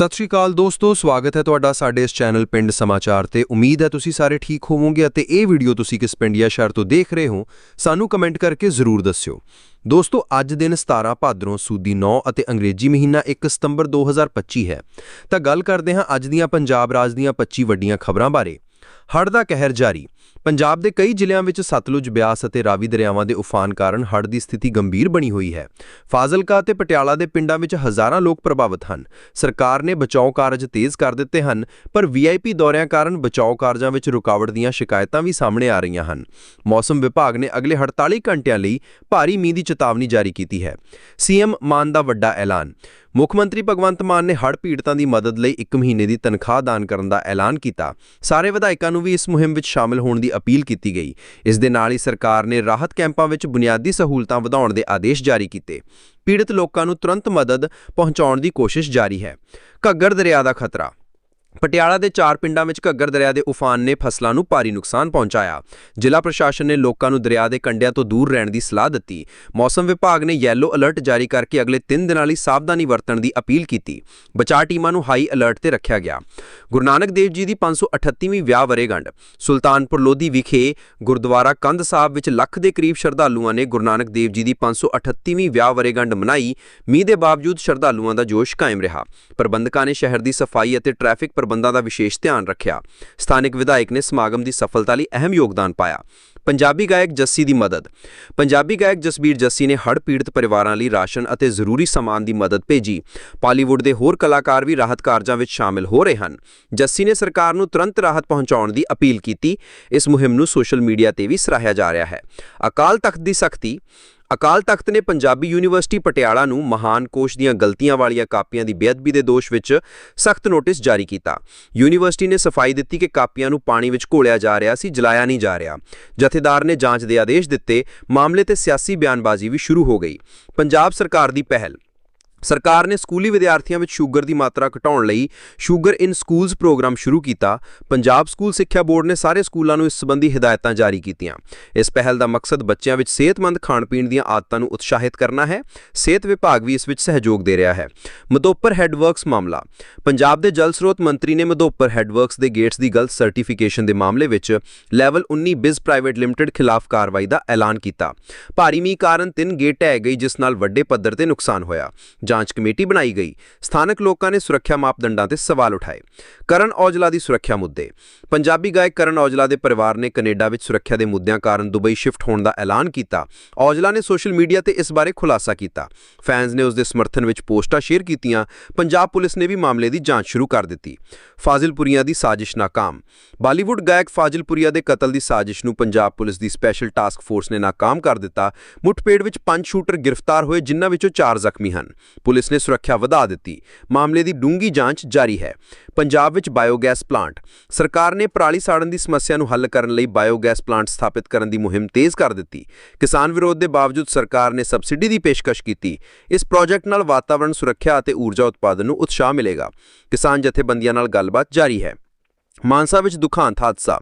ਸਤਿ ਸ਼੍ਰੀ ਅਕਾਲ ਦੋਸਤੋ, ਸਵਾਗਤ ਹੈ ਤੁਹਾਡਾ ਸਾਡੇ ਇਸ ਚੈਨਲ ਪਿੰਡ ਸਮਾਚਾਰ ਤੇ। ਉਮੀਦ ਹੈ ਤੁਸੀਂ ਸਾਰੇ ਠੀਕ ਹੋਵੋਗੇ ਅਤੇ ਇਹ ਵੀਡੀਓ ਤੁਸੀਂ ਕਿਸ ਪਿੰਡ ਜਾਂ ਸ਼ਹਿਰ ਤੋਂ ਦੇਖ ਰਹੇ ਹੋ, ਸਾਨੂੰ ਕਮੈਂਟ ਕਰਕੇ ਜ਼ਰੂਰ ਦੱਸਿਓ। ਦੋਸਤੋ, ਅੱਜ ਦਿਨ 17 ਭਾਦਰੋਂ ਸੂਦੀ 9 ਅਤੇ ਅੰਗਰੇਜ਼ੀ ਮਹੀਨਾ 1 ਸਤੰਬਰ 2025 ਹੈ। ਤਾਂ ਗੱਲ ਕਰਦੇ ਹਾਂ ਅੱਜ ਦੀਆਂ ਪੰਜਾਬ ਰਾਜ ਦੀਆਂ 25 ਵੱਡੀਆਂ ਖਬਰਾਂ ਬਾਰੇ। ਹੜ੍ਹ ਦਾ ਕਹਿਰ ਜਾਰੀ। ਪੰਜਾਬ ਦੇ ਕਈ ਜ਼ਿਲ੍ਹਿਆਂ ਵਿੱਚ ਸਤਲੁਜ ਬਿਆਸ ਅਤੇ ਰਾਵੀ ਦਰਿਆਵਾਂ ਦੇ ਉਫਾਨ ਕਾਰਨ ਹੜ੍ਹ ਦੀ ਸਥਿਤੀ ਗੰਭੀਰ ਬਣੀ ਹੋਈ ਹੈ। ਫਾਜ਼ਿਲਕਾ ਅਤੇ ਪਟਿਆਲਾ ਦੇ ਪਿੰਡਾਂ ਵਿੱਚ ਹਜ਼ਾਰਾਂ ਲੋਕ ਪ੍ਰਭਾਵਿਤ ਹਨ। ਸਰਕਾਰ ਨੇ ਬਚਾਓ ਕਾਰਜ ਤੇਜ਼ ਕਰ ਦਿੱਤੇ ਹਨ, ਪਰ ਵੀਆਈਪੀ ਦੌਰਿਆਂ ਕਾਰਨ ਬਚਾਓ ਕਾਰਜਾਂ ਵਿੱਚ ਰੁਕਾਵਟ ਦੀਆਂ ਸ਼ਿਕਾਇਤਾਂ ਵੀ ਸਾਹਮਣੇ ਆ ਰਹੀਆਂ ਹਨ। ਮੌਸਮ ਵਿਭਾਗ ਨੇ ਅਗਲੇ 48 ਘੰਟਿਆਂ ਲਈ ਭਾਰੀ ਮੀਂਹ ਦੀ ਚੇਤਾਵਨੀ ਜਾਰੀ ਕੀਤੀ ਹੈ। ਸੀਐਮ ਮਾਨ ਦਾ ਵੱਡਾ ਐਲਾਨ। ਮੁੱਖ ਮੰਤਰੀ ਭਗਵੰਤ ਮਾਨ ਨੇ ਹੜ੍ਹ ਪੀੜਤਾਂ ਦੀ ਮਦਦ ਲਈ 1 ਮਹੀਨੇ ਦੀ ਤਨਖਾਹ ਦਾਨ ਕਰਨ ਦਾ ਐਲਾਨ ਕੀਤਾ। ਸਾਰੇ ਵਿਧਾਇਕਾਂ ਨੂੰ ਵੀ ਇਸ ਮੁਹਿੰਮ ਵਿੱਚ ਸ਼ਾਮਲ ਹੋਣ ਦੀ ਅਪੀਲ ਕੀਤੀ ਗਈ। ਇਸ ਦੇ ਨਾਲ ਹੀ ਸਰਕਾਰ ਨੇ ਰਾਹਤ ਕੈਂਪਾਂ ਵਿੱਚ ਬੁਨਿਆਦੀ ਸਹੂਲਤਾਂ ਵਧਾਉਣ ਦੇ ਆਦੇਸ਼ ਜਾਰੀ ਕੀਤੇ। ਪੀੜਤ ਲੋਕਾਂ ਨੂੰ ਤੁਰੰਤ ਮਦਦ ਪਹੁੰਚਾਉਣ ਦੀ ਕੋਸ਼ਿਸ਼ ਜਾਰੀ ਹੈ। ਘੱਗਰ ਦਰਿਆ ਦਾ ਖਤਰਾ ਪਟਿਆਲਾ ਦੇ ਚਾਰ ਪਿੰਡਾਂ ਵਿੱਚ ਘੱਗਰ ਦਰਿਆ ਦੇ ਉਫਾਨ ਨੇ ਫਸਲਾਂ ਨੂੰ ਭਾਰੀ ਨੁਕਸਾਨ ਪਹੁੰਚਾਇਆ। ਜ਼ਿਲ੍ਹਾ ਪ੍ਰਸ਼ਾਸਨ ਨੇ ਲੋਕਾਂ ਨੂੰ ਦਰਿਆ ਦੇ ਕੰਢਿਆਂ ਤੋਂ ਦੂਰ ਰਹਿਣ ਦੀ ਸਲਾਹ ਦਿੱਤੀ। ਮੌਸਮ ਵਿਭਾਗ ਨੇ ਯੈਲੋ ਅਲਰਟ ਜਾਰੀ ਕਰਕੇ ਅਗਲੇ 3 ਦਿਨਾਂ ਲਈ ਸਾਵਧਾਨੀ ਵਰਤਣ ਦੀ ਅਪੀਲ ਕੀਤੀ। ਬਚਾਅ ਟੀਮਾਂ ਨੂੰ ਹਾਈ ਅਲਰਟ ਤੇ ਰੱਖਿਆ ਗਿਆ। ਗੁਰੂ ਨਾਨਕ ਦੇਵ ਜੀ ਦੀ 538ਵੀਂ ਵਿਆਹ ਵਰੇਗੰਢ ਸੁਲਤਾਨਪੁਰ ਲੋਧੀ ਵਿਖੇ ਗੁਰਦੁਆਰਾ ਕੰਧ ਸਾਹਿਬ ਵਿੱਚ ਲੱਖ ਦੇ ਕਰੀਬ ਸ਼ਰਧਾਲੂਆਂ ਨੇ ਗੁਰੂ ਨਾਨਕ ਦੇਵ ਜੀ ਦੀ 538ਵੀਂ ਵਿਆਹ ਵਰੇਗੰਢ ਮਨਾਈ। ਮੀਂਹ ਦੇ ਬਾਵਜੂਦ ਸ਼ਰਧਾਲੂਆਂ ਦਾ ਜੋਸ਼ ਕਾਇਮ ਰਿਹਾ। ਪ੍ਰਬੰਧਕਾਂ ਨੇ ਸ਼ਹਿਰ ਦੀ ਸਫ਼ਾਈ ਅਤੇ ਟ੍ਰੈਫਿਕ ਪ੍ਰਬੰਧਾਂ ਦਾ ਵਿਸ਼ੇਸ਼ ਧਿਆਨ ਰੱਖਿਆ। ਸਥਾਨਕ ਵਿਧਾਇਕ ਨੇ ਸਮਾਗਮ ਦੀ ਸਫਲਤਾ ਲਈ ਅਹਿਮ ਯੋਗਦਾਨ ਪਾਇਆ। ਪੰਜਾਬੀ ਗਾਇਕ ਜੱਸੀ ਦੀ ਮਦਦ। ਪੰਜਾਬੀ ਗਾਇਕ ਜਸਬੀਰ ਜੱਸੀ ਨੇ ਹੜ੍ਹ ਪੀੜਤ ਪਰਿਵਾਰਾਂ ਲਈ ਰਾਸ਼ਨ ਅਤੇ ਜ਼ਰੂਰੀ ਸਮਾਨ ਦੀ ਮਦਦ ਭੇਜੀ। ਪਾਲੀਵੁੱਡ ਦੇ ਹੋਰ ਕਲਾਕਾਰ ਵੀ ਰਾਹਤ ਕਾਰਜਾਂ ਵਿੱਚ ਸ਼ਾਮਿਲ ਹੋ ਰਹੇ ਹਨ। ਜੱਸੀ ਨੇ ਸਰਕਾਰ ਨੂੰ ਤੁਰੰਤ ਰਾਹਤ ਪਹੁੰਚਾਉਣ ਦੀ ਅਪੀਲ ਕੀਤੀ। ਇਸ ਮੁਹਿੰਮ ਨੂੰ ਸੋਸ਼ਲ ਮੀਡੀਆ ਤੇ ਵੀ ਸਰਾਹਿਆ ਜਾ ਰਿਹਾ ਹੈ। ਅਕਾਲ ਤਖਤ ਦੀ ਸਖਤੀ ਅਕਾਲ ਤਖਤ ਨੇ ਪੰਜਾਬੀ ਯੂਨੀਵਰਸਿਟੀ ਪਟਿਆਲਾ ਨੂੰ ਮਹਾਨ ਕੋਸ਼ ਦੀਆਂ ਗਲਤੀਆਂ ਵਾਲੀਆਂ ਕਾਪੀਆਂ ਦੀ ਬੇਅਦਬੀ ਦੇ ਦੋਸ਼ ਵਿੱਚ ਸਖਤ ਨੋਟਿਸ ਜਾਰੀ ਕੀਤਾ। ਯੂਨੀਵਰਸਿਟੀ ਨੇ ਸਫ਼ਾਈ ਦਿੱਤੀ ਕਿ ਕਾਪੀਆਂ ਨੂੰ ਪਾਣੀ ਵਿੱਚ ਘੋਲਿਆ ਜਾ ਰਿਹਾ ਸੀ, ਜਲਾਇਆ ਨਹੀਂ ਜਾ ਰਿਹਾ। ਜਥੇਦਾਰ ਨੇ ਜਾਂਚ ਦੇ ਆਦੇਸ਼ ਦਿੱਤੇ, ਮਾਮਲੇ ਤੇ ਸਿਆਸੀ ਬਿਆਨਬਾਜ਼ੀ ਵੀ ਸ਼ੁਰੂ ਹੋ ਗਈ। ਪੰਜਾਬ ਸਰਕਾਰ ਦੀ ਪਹਿਲ ਸਰਕਾਰ ਨੇ ਸਕੂਲੀ ਵਿਦਿਆਰਥੀਆਂ ਵਿੱਚ ਸ਼ੂਗਰ ਦੀ ਮਾਤਰਾ ਘਟਾਉਣ ਲਈ ਸ਼ੂਗਰ ਇਨ ਸਕੂਲਜ਼ ਪ੍ਰੋਗਰਾਮ ਸ਼ੁਰੂ ਕੀਤਾ। ਪੰਜਾਬ ਸਕੂਲ ਸਿੱਖਿਆ ਬੋਰਡ ਨੇ ਸਾਰੇ ਸਕੂਲਾਂ ਨੂੰ ਇਸ ਸੰਬੰਧੀ ਹਦਾਇਤਾਂ ਜਾਰੀ ਕੀਤੀਆਂ। ਇਸ ਪਹਿਲ ਦਾ ਮਕਸਦ ਬੱਚਿਆਂ ਵਿੱਚ ਸਿਹਤਮੰਦ ਖਾਣ-ਪੀਣ ਦੀਆਂ ਆਦਤਾਂ ਨੂੰ ਉਤਸ਼ਾਹਿਤ ਕਰਨਾ ਹੈ। ਸਿਹਤ ਵਿਭਾਗ ਵੀ ਇਸ ਵਿੱਚ ਸਹਿਯੋਗ ਦੇ ਰਿਹਾ ਹੈ। ਮਦੋਪਰ ਹੈਡਵਰਕਸ ਮਾਮਲਾ। ਪੰਜਾਬ ਦੇ ਜਲ ਸਰੋਤ ਮੰਤਰੀ ਨੇ ਮਦੋਪਰ ਹੈਡਵਰਕਸ ਦੇ ਗੇਟਸ ਦੀ ਗਲਤ ਸਰਟੀਫਿਕੇਸ਼ਨ ਦੇ ਮਾਮਲੇ ਵਿੱਚ ਲੈਵਲ 19 ਬਿਜ਼ ਪ੍ਰਾਈਵੇਟ ਲਿਮਟਿਡ ਖਿਲਾਫ ਕਾਰਵਾਈ ਦਾ ਐਲਾਨ ਕੀਤਾ। ਭਾਰੀ ਮੀਂਹ ਕਾਰਨ ਤਿੰਨ ਗੇਟ ਢਹਿ ਗਈ ਜਿਸ ਨਾਲ ਵੱਡੇ ਪੱਧਰ ਤੇ ਨੁਕਸਾਨ ਹੋਇਆ। ਜਾਂਚ ਕਮੇਟੀ ਬਣਾਈ ਗਈ। ਸਥਾਨਕ ਲੋਕਾਂ ਨੇ ਸੁਰੱਖਿਆ ਮਾਪਦੰਡਾਂ ਤੇ ਸਵਾਲ ਉਠਾਏ। ਕਰਨ ਔਜਲਾ ਦੀ ਸੁਰੱਖਿਆ ਮੁੱਦੇ। ਪੰਜਾਬੀ ਗਾਇਕ ਕਰਨ ਔਜਲਾ ਦੇ ਪਰਿਵਾਰ ਨੇ ਕੈਨੇਡਾ ਵਿੱਚ ਸੁਰੱਖਿਆ ਦੇ ਮੁੱਦਿਆਂ ਕਾਰਨ ਦੁਬਈ ਸ਼ਿਫਟ ਹੋਣ ਦਾ ਐਲਾਨ ਕੀਤਾ। ਔਜਲਾ ਨੇ ਸੋਸ਼ਲ ਮੀਡੀਆ ਤੇ ਇਸ ਬਾਰੇ ਖੁਲਾਸਾ ਕੀਤਾ। ਫੈਨਸ ਨੇ ਉਸ ਦੇ ਸਮਰਥਨ ਵਿੱਚ ਪੋਸਟਾਂ ਸ਼ੇਅਰ ਕੀਤੀਆਂ। ਪੰਜਾਬ ਪੁਲਿਸ ਨੇ ਵੀ ਮਾਮਲੇ ਦੀ ਜਾਂਚ ਸ਼ੁਰੂ ਕਰ ਦਿੱਤੀ। ਫਾਜ਼ਿਲਪੁਰੀਆ ਦੀ ਸਾਜ਼ਿਸ਼ ਨਾਕਾਮ। ਬਾਲੀਵੁੱਡ ਗਾਇਕ ਫਾਜ਼ਿਲਪੁਰੀਆ ਦੇ ਕਤਲ ਦੀ ਸਾਜ਼ਿਸ਼ ਨੂੰ ਪੰਜਾਬ ਪੁਲਿਸ ਦੀ ਸਪੈਸ਼ਲ ਟਾਸਕ ਫੋਰਸ ਨੇ ਨਾਕਾਮ ਕਰ ਦਿੱਤਾ। ਮੁੱਠਭੇੜ ਵਿੱਚ ਪੰਜ ਸ਼ੂਟਰ ਗ੍ਰਿਫਤਾਰ ਹੋਏ, ਜਿਨ੍ਹਾਂ ਵਿੱਚੋਂ ਚਾਰ ਜ਼ਖਮੀ ਹਨ। ਪੁਲਿਸ ਨੇ ਸੁਰੱਖਿਆ ਵਧਾ ਦਿੱਤੀ। ਮਾਮਲੇ ਦੀ ਡੂੰਗੀ ਜਾਂਚ ਜਾਰੀ ਹੈ। ਪੰਜਾਬ ਵਿੱਚ ਬਾਇਓਗੈਸ ਪਲਾਂਟ। ਸਰਕਾਰ ਨੇ ਪਰਾਲੀ ਸਾੜਨ ਦੀ ਸਮੱਸਿਆ ਨੂੰ ਹੱਲ ਕਰਨ ਲਈ ਬਾਇਓਗੈਸ ਪਲਾਂਟ ਸਥਾਪਿਤ ਕਰਨ ਦੀ ਮੁਹਿੰਮ ਤੇਜ਼ ਕਰ ਦਿੱਤੀ। ਕਿਸਾਨ ਵਿਰੋਧ ਦੇ ਬਾਵਜੂਦ ਸਰਕਾਰ ਨੇ ਸਬਸਿਡੀ ਦੀ ਪੇਸ਼ਕਸ਼ ਕੀਤੀ। ਇਸ ਪ੍ਰੋਜੈਕਟ ਨਾਲ ਵਾਤਾਵਰਣ, ਸੁਰੱਖਿਆ ਅਤੇ ਊਰਜਾ ਉਤਪਾਦਨ ਨੂੰ ਉਤਸ਼ਾਹ ਮਿਲੇਗਾ। ਕਿਸਾਨ ਜਥੇਬੰਦੀਆਂ ਨਾਲ ਗੱਲਬਾਤ ਜਾਰੀ ਹੈ। ਮਾਨਸਾ ਵਿੱਚ ਦੁਖਾਂਤ ਹਾਦਸਾ।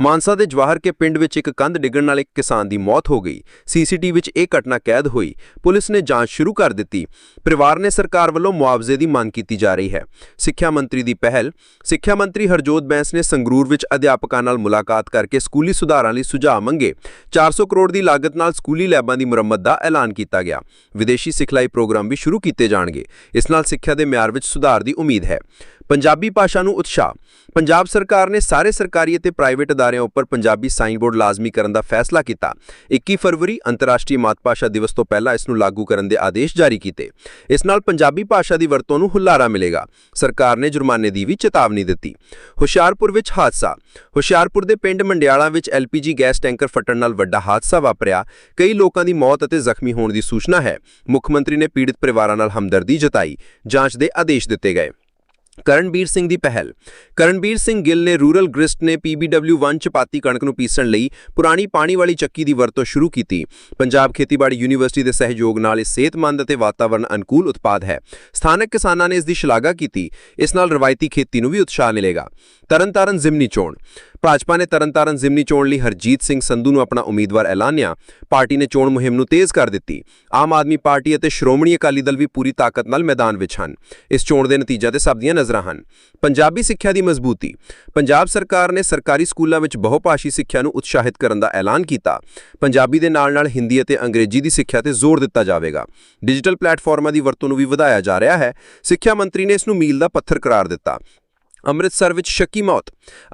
ਮਾਨਸਾ ਦੇ ਜਵਾਹਰ ਕੇ ਪਿੰਡ ਵਿੱਚ ਇੱਕ ਕੰਧ ਡਿੱਗਣ ਨਾਲ ਇੱਕ ਕਿਸਾਨ ਦੀ ਮੌਤ ਹੋ ਗਈ। ਸੀਸੀਟੀਵੀ ਵਿੱਚ ਇਹ ਘਟਨਾ ਕੈਦ ਹੋਈ। ਪੁਲਿਸ ਨੇ ਜਾਂਚ ਸ਼ੁਰੂ ਕਰ ਦਿੱਤੀ। ਪਰਿਵਾਰ ਨੇ ਸਰਕਾਰ ਵੱਲੋਂ ਮੁਆਵਜ਼ੇ ਦੀ ਮੰਗ ਕੀਤੀ ਜਾ ਰਹੀ ਹੈ। ਸਿੱਖਿਆ ਮੰਤਰੀ ਦੀ ਪਹਿਲ। ਸਿੱਖਿਆ ਮੰਤਰੀ ਹਰਜੋਤ ਬੈਂਸ ਨੇ ਸੰਗਰੂਰ ਵਿੱਚ ਅਧਿਆਪਕਾਂ ਨਾਲ ਮੁਲਾਕਾਤ ਕਰਕੇ ਸਕੂਲੀ ਸੁਧਾਰਾਂ ਲਈ ਸੁਝਾਅ ਮੰਗੇ। 400 ਕਰੋੜ ਦੀ ਲਾਗਤ ਨਾਲ ਸਕੂਲੀ ਲੈਬਾਂ ਦੀ ਮੁਰੰਮਤ ਦਾ ਐਲਾਨ ਕੀਤਾ ਗਿਆ। ਵਿਦੇਸ਼ੀ ਸਿਖਲਾਈ ਪ੍ਰੋਗਰਾਮ ਵੀ ਸ਼ੁਰੂ ਕੀਤੇ ਜਾਣਗੇ। ਇਸ ਨਾਲ ਸਿੱਖਿਆ ਦੇ ਮਿਆਰ ਵਿੱਚ ਸੁਧਾਰ ਦੀ ਉਮੀਦ ਹੈ। ਪੰਜਾਬੀ ਭਾਸ਼ਾ ਨੂੰ ਉਤਸ਼ਾਹ। ਪੰਜਾਬ ਸਰਕਾਰ ਨੇ ਸਾਰੇ ਸਰਕਾਰੀ ਅਤੇ ਪ੍ਰਾਈਵੇਟ ਅਦਾਰਿਆਂ ਉੱਪਰ ਪੰਜਾਬੀ ਸਾਈਨ ਬੋਰਡ ਲਾਜ਼ਮੀ ਕਰਨ ਦਾ ਫੈਸਲਾ ਕੀਤਾ। 21 ਫਰਵਰੀ ਅੰਤਰਰਾਸ਼ਟਰੀ ਮਾਤ ਭਾਸ਼ਾ ਦਿਵਸ ਤੋਂ ਪਹਿਲਾਂ ਇਸ ਨੂੰ ਲਾਗੂ ਕਰਨ ਦੇ ਆਦੇਸ਼ ਜਾਰੀ ਕੀਤੇ। ਇਸ ਨਾਲ ਪੰਜਾਬੀ ਭਾਸ਼ਾ ਦੀ ਵਰਤੋਂ ਨੂੰ ਹੁਲਾਰਾ ਮਿਲੇਗਾ। ਸਰਕਾਰ ਨੇ ਜੁਰਮਾਨੇ ਦੀ ਵੀ ਚੇਤਾਵਨੀ ਦਿੱਤੀ। ਹੁਸ਼ਿਆਰਪੁਰ ਵਿੱਚ ਹਾਦਸਾ। ਹੁਸ਼ਿਆਰਪੁਰ ਦੇ ਪਿੰਡ ਮੰਡਿਆਲਾ ਵਿੱਚ ਐਲਪੀਜੀ ਗੈਸ ਟੈਂਕਰ ਫਟਣ ਨਾਲ ਵੱਡਾ ਹਾਦਸਾ ਵਾਪਰਿਆ। ਕਈ ਲੋਕਾਂ ਦੀ ਮੌਤ ਅਤੇ ਜ਼ਖਮੀ ਹੋਣ ਦੀ ਸੂਚਨਾ ਹੈ। ਮੁੱਖ ਮੰਤਰੀ ਨੇ ਪੀੜਤ ਪਰਿਵਾਰਾਂ ਨਾਲ ਹਮਦਰਦੀ ਜਤਾਈ। ਜਾਂਚ ਦੇ ਆਦੇਸ਼ ਦਿੱਤੇ ਗਏ। ਕਰਨਬੀਰ ਸਿੰਘ ਦੀ ਪਹਿਲ। ਕਰਨਬੀਰ ਸਿੰਘ ਗਿੱਲ ਨੇ ਰੂਰਲ ਗ੍ਰਿਸਟ ਨੇ PBW1 ਚ ਪਾਤੀ ਕਣਕ ਨੂੰ ਪੀਸਣ ਲਈ ਪੁਰਾਣੀ ਪਾਣੀ ਵਾਲੀ ਚੱਕੀ ਦੀ ਵਰਤੋਂ ਸ਼ੁਰੂ ਕੀਤੀ। ਪੰਜਾਬ ਖੇਤੀਬਾੜੀ ਯੂਨੀਵਰਸਿਟੀ ਦੇ ਸਹਿਯੋਗ ਨਾਲ ਇਹ ਸਿਹਤਮੰਦ ਅਤੇ ਵਾਤਾਵਰਣ ਅਨੁਕੂਲ ਉਤਪਾਦ ਹੈ। ਸਥਾਨਕ ਕਿਸਾਨਾਂ ਨੇ ਇਸ ਦੀ ਸ਼ਲਾਘਾ ਕੀਤੀ। ਇਸ ਨਾਲ ਰਵਾਇਤੀ ਖੇਤੀ ਨੂੰ ਵੀ ਉਤਸ਼ਾਹ ਮਿਲੇਗਾ। ਤਰਨਤਾਰਨ ਜ਼ਿਮਨੀ ਚੋਣ। ਭਾਜਪਾ ਨੇ ਤਰਨਤਾਰਨ ਜ਼ਿਮਨੀ ਚੋਣ ਲਈ ਹਰਜੀਤ ਸਿੰਘ ਸੰਧੂ ਨੂੰ ਆਪਣਾ ਉਮੀਦਵਾਰ ਐਲਾਨਿਆ। ਪਾਰਟੀ ਨੇ ਚੋਣ ਮੁਹਿੰਮ ਨੂੰ ਤੇਜ਼ ਕਰ ਦਿੱਤੀ। ਆਮ ਆਦਮੀ ਪਾਰਟੀ ਅਤੇ ਸ਼੍ਰੋਮਣੀ ਅਕਾਲੀ ਦਲ ਵੀ ਪੂਰੀ ਤਾਕਤ ਨਾਲ ਮੈਦਾਨ ਵਿੱਚ ਹਨ। ਇਸ ਚੋਣ ਦੇ ਨਤੀਜਿਆਂ ਤੇ ਸਭ ਦੀਆਂ ਨਜ਼ਰਾਂ ਹਨ। ਪੰਜਾਬੀ ਸਿੱਖਿਆ ਦੀ ਮਜ਼ਬੂਤੀ। ਪੰਜਾਬ ਸਰਕਾਰ ਨੇ ਸਰਕਾਰੀ ਸਕੂਲਾਂ ਵਿੱਚ ਬਹੁਭਾਸ਼ੀ ਸਿੱਖਿਆ ਨੂੰ ਉਤਸ਼ਾਹਿਤ ਕਰਨ ਦਾ ਐਲਾਨ ਕੀਤਾ। ਪੰਜਾਬੀ ਦੇ ਨਾਲ-ਨਾਲ ਹਿੰਦੀ ਅਤੇ ਅੰਗਰੇਜ਼ੀ ਦੀ ਸਿੱਖਿਆ ਤੇ ਜ਼ੋਰ ਦਿੱਤਾ ਜਾਵੇਗਾ। ਡਿਜੀਟਲ ਪਲੇਟਫਾਰਮਾਂ ਦੀ ਵਰਤੋਂ ਨੂੰ ਵੀ ਵਧਾਇਆ ਜਾ ਰਿਹਾ ਹੈ। ਸਿੱਖਿਆ ਮੰਤਰੀ ਨੇ ਇਸ ਨੂੰ ਮੀਲ ਦਾ ਪੱਥਰ ਕਰਾਰ ਦਿੱਤਾ। ਅੰਮ੍ਰਿਤਸਰ ਵਿੱਚ ਸ਼ੱਕੀ ਮੌਤ।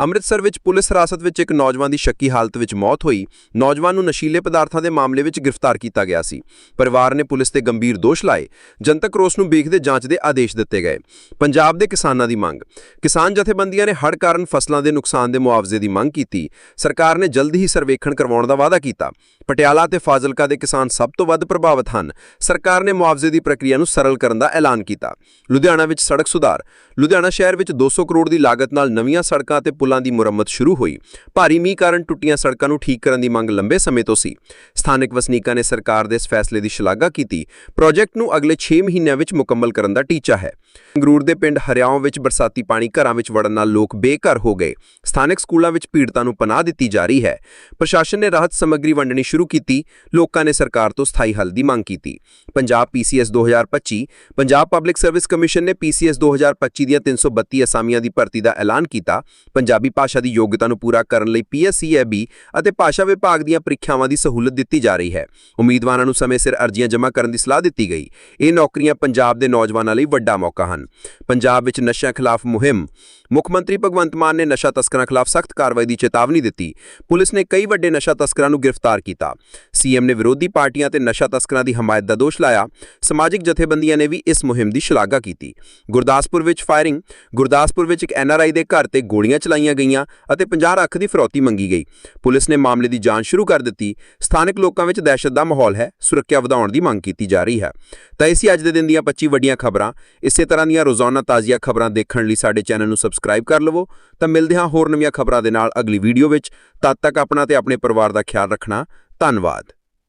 ਅੰਮ੍ਰਿਤਸਰ ਵਿੱਚ ਪੁਲਿਸ ਹਿਰਾਸਤ ਵਿੱਚ ਇੱਕ ਨੌਜਵਾਨ ਦੀ ਸ਼ੱਕੀ ਹਾਲਤ ਵਿੱਚ ਮੌਤ ਹੋਈ। ਨੌਜਵਾਨ ਨੂੰ ਨਸ਼ੀਲੇ ਪਦਾਰਥਾਂ ਦੇ ਮਾਮਲੇ ਵਿੱਚ ਗ੍ਰਿਫਤਾਰ ਕੀਤਾ ਗਿਆ ਸੀ। ਪਰਿਵਾਰ ਨੇ ਪੁਲਿਸ ਤੇ ਗੰਭੀਰ ਦੋਸ਼ ਲਾਏ। ਜਨਤਕ ਰੋਸ ਨੂੰ ਵੇਖਦੇ ਜਾਂਚ ਦੇ ਆਦੇਸ਼ ਦਿੱਤੇ ਗਏ। ਪੰਜਾਬ ਦੇ ਕਿਸਾਨਾਂ ਦੀ ਮੰਗ। ਕਿਸਾਨ ਜਥੇਬੰਦੀਆਂ ਨੇ ਹੜ੍ਹ ਕਾਰਨ ਫਸਲਾਂ ਦੇ ਨੁਕਸਾਨ ਦੇ ਮੁਆਵਜ਼ੇ ਦੀ ਮੰਗ ਕੀਤੀ। ਸਰਕਾਰ ਨੇ ਜਲਦੀ ਹੀ ਸਰਵੇਖਣ ਕਰਵਾਉਣ ਦਾ ਵਾਅਦਾ ਕੀਤਾ। ਪਟਿਆਲਾ ਤੇ ਫਾਜ਼ਿਲਕਾ ਦੇ ਕਿਸਾਨ ਸਭ ਤੋਂ ਵੱਧ ਪ੍ਰਭਾਵਿਤ ਹਨ। ਸਰਕਾਰ ਨੇ ਮੁਆਵਜ਼ੇ ਦੀ ਪ੍ਰਕਿਰਿਆ ਨੂੰ ਸਰਲ ਕਰਨ ਦਾ ਐਲਾਨ ਕੀਤਾ। ਲੁਧਿਆਣਾ ਵਿੱਚ ਸੜਕ ਸੁਧਾਰ। ਲੁਧਿਆਣਾ ਸ਼ਹਿਰ ਵਿੱਚ 200 ਕਰੋੜ ਦੀ ਲਾਗਤ ਨਾਲ ਨਵੀਆਂ ਸੜਕਾਂ ਅਤੇ ਪੁਲਾਂ ਦੀ ਮੁਰੰਮਤ ਸ਼ੁਰੂ ਹੋਈ। ਭਾਰੀ ਮੀਂਹ ਕਾਰਨ ਟੁੱਟੀਆਂ ਸੜਕਾਂ ਨੂੰ ਠੀਕ ਕਰਨ ਦੀ ਮੰਗ ਲੰਬੇ ਸਮੇਂ ਤੋਂ ਸੀ। ਸਥਾਨਕ ਵਸਨੀਕਾਂ ਨੇ ਸਰਕਾਰ ਦੇ ਇਸ ਫੈਸਲੇ ਦੀ ਸ਼ਲਾਘਾ ਕੀਤੀ। ਪ੍ਰੋਜੈਕਟ ਨੂੰ ਅਗਲੇ 6 ਮਹੀਨਿਆਂ ਵਿੱਚ ਮੁਕੰਮਲ ਕਰਨ ਦਾ ਟੀਚਾ ਹੈ। ਸੰਗਰੂਰ ਦੇ ਪਿੰਡ ਹਰਿਆਉਂ ਵਿੱਚ ਬਰਸਾਤੀ ਪਾਣੀ ਘਰਾਂ ਵਿੱਚ ਵੜਨ ਨਾਲ ਲੋਕ ਬੇਘਰ ਹੋ ਗਏ। ਸਥਾਨਕ ਸਕੂਲਾਂ ਵਿੱਚ ਪੀੜਤਾਂ ਨੂੰ ਪਨਾਹ ਦਿੱਤੀ ਜਾ ਰਹੀ ਹੈ। ਪ੍ਰਸ਼ਾਸਨ ਨੇ ਰਾਹਤ ਸਮੱਗਰੀ ਵੰਡਣੀ ਸ਼ੁਰੂ ਕੀਤੀ। ਲੋਕਾਂ ਨੇ ਸਰਕਾਰ ਤੋਂ ਸਥਾਈ ਹੱਲ ਦੀ ਮੰਗ ਕੀਤੀ। Punjab PCS 2025 Punjab public service commission ਨੇ ਪੀਸੀਐਸ 2025 ਦੀਆਂ 332 ਅਸਾਮੀਆਂ ਦੀ ਭਰਤੀ ਦਾ ਐਲਾਨ ਕੀਤਾ। ਪੰਜਾਬੀ ਭਾਸ਼ਾ ਦੀ ਯੋਗਤਾ ਨੂੰ ਪੂਰਾ ਕਰਨ ਲਈ ਪੀਐਸਸੀਐਬੀ ਅਤੇ ਭਾਸ਼ਾ ਵਿਭਾਗ ਦੀਆਂ ਪ੍ਰੀਖਿਆਵਾਂ ਦੀ ਸਹੂਲਤ ਦਿੱਤੀ ਜਾ ਰਹੀ ਹੈ। ਉਮੀਦਵਾਰਾਂ ਨੂੰ ਸਮੇਂ ਸਿਰ ਅਰਜ਼ੀਆਂ ਜਮ੍ਹਾਂ ਕਰਨ ਦੀ ਸਲਾਹ ਦਿੱਤੀ ਗਈ। ਇਹ ਨੌਕਰੀਆਂ ਪੰਜਾਬ ਦੇ ਨੌਜਵਾਨਾਂ ਲਈ ਵੱਡਾ ਮੌਕਾ ਹਨ। ਪੰਜਾਬ ਵਿੱਚ ਨਸ਼ਿਆਂ ਖਿਲਾਫ ਮੁਹਿੰਮ। ਮੁੱਖ ਮੰਤਰੀ ਭਗਵੰਤ ਮਾਨ ਨੇ ਨਸ਼ਾ ਤਸਕਰਾਂ ਖਿਲਾਫ ਸਖਤ ਕਾਰਵਾਈ ਦੀ ਚੇਤਾਵਨੀ ਦਿੱਤੀ। ਪੁਲਿਸ ਨੇ ਕਈ ਵੱਡੇ ਨਸ਼ਾ ਤਸਕਰਾਂ ਨੂੰ ਗ੍ਰਿਫਤਾਰ ਕੀਤਾ। ਸੀਐਮ ਨੇ ਵਿਰੋਧੀ ਪਾਰਟੀਆਂ ਤੇ ਨਸ਼ਾ ਤਸਕਰਾਂ ਦੀ ਹਮਾਇਤ ਦਾ ਦੋਸ਼ ਲਾਇਆ। ਸਮਾਜਿਕ ਜਥੇਬੰਦੀਆਂ ਨੇ ਵੀ ਇਸ ਮੁਹਿੰਮ ਦੀ ਸ਼ਲਾਘਾ ਕੀਤੀ। ਗੁਰਦਾਸਪੁਰ ਵਿੱਚ ਫਾਇਰਿੰਗ। ਗੁਰਦਾਸਪੁਰ ਵਿੱਚ ਇੱਕ ਐਨਆਰਆਈ ਦੇ ਘਰ ਤੇ ਗੋਲੀਆਂ ਚਲਾਈਆਂ ਗਈਆਂ ਅਤੇ 50 ਲੱਖ ਦੀ ਫਰੌਤੀ ਮੰਗੀ ਗਈ। ਪੁਲਿਸ ਨੇ ਮਾਮਲੇ ਦੀ ਜਾਂਚ ਸ਼ੁਰੂ ਕਰ ਦਿੱਤੀ। ਸਥਾਨਕ ਲੋਕਾਂ ਵਿੱਚ ਦਹਿਸ਼ਤ ਦਾ ਮਾਹੌਲ ਹੈ। ਸੁਰੱਖਿਆ ਵਧਾਉਣ ਦੀ ਮੰਗ ਕੀਤੀ ਜਾ ਰਹੀ ਹੈ। ਤਾਂ ਇਸੀ ਅੱਜ ਦੇ ਦਿਨ ਦੀਆਂ 25 ਵੱਡੀਆਂ ਖਬਰਾਂ। ਇਸੇ ਤਰ੍ਹਾਂ ਦੀਆਂ ਰੋਜ਼ਾਨਾ ਤਾਜ਼ੀਆਂ ਖਬਰਾਂ ਦੇਖਣ ਲਈ ਸਾਡੇ ਚੈਨਲ ਨੂੰ ਸਬਸਕ੍ਰਾਈਬ ਕਰ ਲਵੋ। ਤਾਂ ਮਿਲਦੇ ਹਾਂ ਹੋਰ ਨਵੀਆਂ ਖਬਰਾਂ ਦੇ ਨਾਲ ਅਗਲੀ ਵੀਡੀਓ ਵਿੱਚ। ਤਦ ਤੱਕ ਆਪਣਾ ਤੇ ਆਪਣੇ ਪਰਿਵਾਰ ਦਾ ਖਿਆਲ ਰੱਖਣਾ। ਧੰਨਵਾਦ।